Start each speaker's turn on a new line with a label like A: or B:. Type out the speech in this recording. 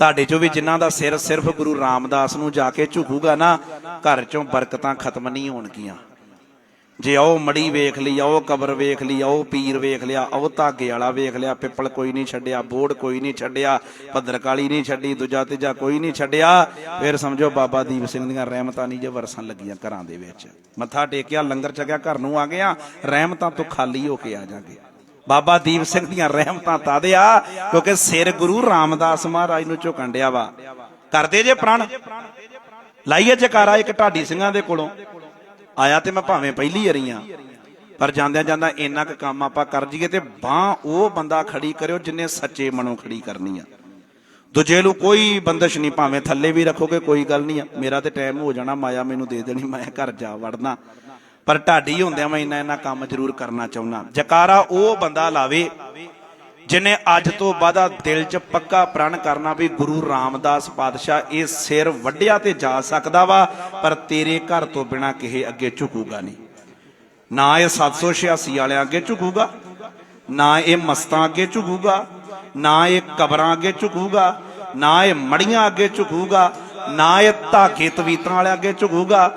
A: ਤੁਹਾਡੇ ਚੋਂ ਵੀ ਜਿਨ੍ਹਾਂ ਦਾ ਸਿਰ ਸਿਰਫ ਗੁਰੂ ਰਾਮਦਾਸ ਨੂੰ ਜਾ ਕੇ ਝੁਕੂਗਾ ਨਾ, ਘਰ ਚੋਂ ਬਰਕਤਾਂ ਖਤਮ ਨਹੀਂ ਹੋਣਗੀਆਂ। ਜੇ ਆਓ ਮੜੀ ਵੇਖ ਲਈ, ਆਓ ਕਬਰ ਵੇਖ ਲਈ, ਆਓ ਪੀਰ ਵੇਖ ਲਿਆ, ਆਓ ਧਾਗੇ ਵਾਲਾ ਵੇਖ ਲਿਆ, ਪਿੱਪਲ ਕੋਈ ਨਹੀਂ ਛੱਡਿਆ, ਬੋੜ ਕੋਈ ਨਹੀਂ ਛੱਡਿਆ ਭੱਦਰਕਾਲੀ ਨਹੀਂ ਛੱਡੀ, ਦੂਜਾ ਤੀਜਾ ਕੋਈ ਨਹੀਂ ਛੱਡਿਆ। ਫਿਰ ਸਮਝੋ ਬਾਬਾ ਦੀਪ ਸਿੰਘ ਦੀਆਂ ਰਹਿਮਤਾਂ ਨਹੀਂ ਜੇ ਵਰਸਣ ਲੱਗੀਆਂ ਘਰਾਂ ਦੇ ਵਿੱਚ। ਮੱਥਾ ਟੇਕਿਆ, ਲੰਗਰ ਛਕਿਆ, ਘਰ ਨੂੰ ਆ ਗਿਆ, ਰਹਿਮਤਾਂ ਤੋਂ ਖਾਲੀ ਹੋ ਕੇ ਆ ਜਾਗੇ। ਬਾਬਾ ਦੀਪ ਸਿੰਘ ਦੀਆਂ ਰਹਿਮਤਾਂ ਤਦ ਆ ਕਿਉਂਕਿ ਸਿਰ ਗੁਰੂ ਰਾਮਦਾਸ ਮਹਾਰਾਜ ਨੂੰ ਝੁਕਣ ਡਿਆ ਵਾ। ਕਰਦੇ ਜੇ ਪ੍ਰਣ? ਲਾਈਏ ਜਕਾਰਾ ਇੱਕ ਢਾਡੀ ਸਿੰਘਾਂ ਦੇ ਕੋਲੋਂ। ਆਇਆ ਤੇ ਮੈਂ ਭਾਵੇਂ ਪਹਿਲੀ ਵਾਰੀ ਆ, ਪਰ ਜਾਂਦਿਆਂ ਜਾਂਦਾ ਇੰਨਾ ਕੁ ਕੰਮ ਆਪਾਂ ਕਰ ਜੀਏ ਤੇ ਬਾਹ ਉਹ ਬੰਦਾ ਖੜੀ ਕਰਿਓ ਜਿਨੇ ਸੱਚੇ ਮਨੋਂ ਖੜੀ ਕਰਨੀ ਆ। ਦੂਜੇ ਨੂੰ ਕੋਈ ਬੰਦਸ਼ ਨਹੀਂ, ਭਾਵੇਂ ਥੱਲੇ ਵੀ ਰੱਖੋਗੇ, ਕੋਈ ਗੱਲ ਨਹੀਂ ਆ। ਮੇਰਾ ਤੇ ਟਾਈਮ ਹੋ ਜਾਣਾ, ਮਾਇਆ ਮੈਨੂੰ ਦੇ ਦੇਣੀ, ਮੈਂ ਘਰ ਜਾ ਵੜਨਾ। ਪਰ ਢਾਡੀ ਹੁੰਦਿਆਂ ਮੈਂ ਇੰਨਾ ਇੰਨਾ ਕੰਮ ਜ਼ਰੂਰ ਕਰਨਾ ਚਾਹੁੰਦਾ। ਜਕਾਰਾ ਉਹ ਬੰਦਾ ਲਾਵੇ ਜਿਨੇ ਅੱਜ ਤੋਂ ਬਾਅਦਾ ਦਿਲ 'ਚ ਪੱਕਾ ਪ੍ਰਣ ਕਰਨਾ ਵੀ ਗੁਰੂ ਰਾਮਦਾਸ ਪਾਤਸ਼ਾਹ ਇਹ ਸਿਰ ਵੱਡਿਆ ਤੇ ਜਾ ਸਕਦਾ ਵਾ, ਪਰ ਤੇਰੇ ਘਰ ਤੋਂ ਬਿਨਾ ਕਿਸੇ ਅੱਗੇ ਝੁਕੂਗਾ ਨਹੀਂ। ਨਾ ਇਹ 786 ਵਾਲਿਆਂ ਅੱਗੇ ਝੁਕੂਗਾ, ਨਾ ਇਹ ਮਸਤਾਂ ਅੱਗੇ ਝੁਕੂਗਾ, ਨਾ ਇਹ ਕਬਰਾਂ ਅੱਗੇ ਝੁਕੂਗਾ, ਨਾ ਇਹ ਮੜੀਆਂ ਅੱਗੇ ਝੁਕੂਗਾ, ਨਾ ਇਹ ਧਾਗੇ ਤਵੀਤਾਂ ਵਾਲਿਆਂ ਅੱਗੇ ਝੁਕੂਗਾ।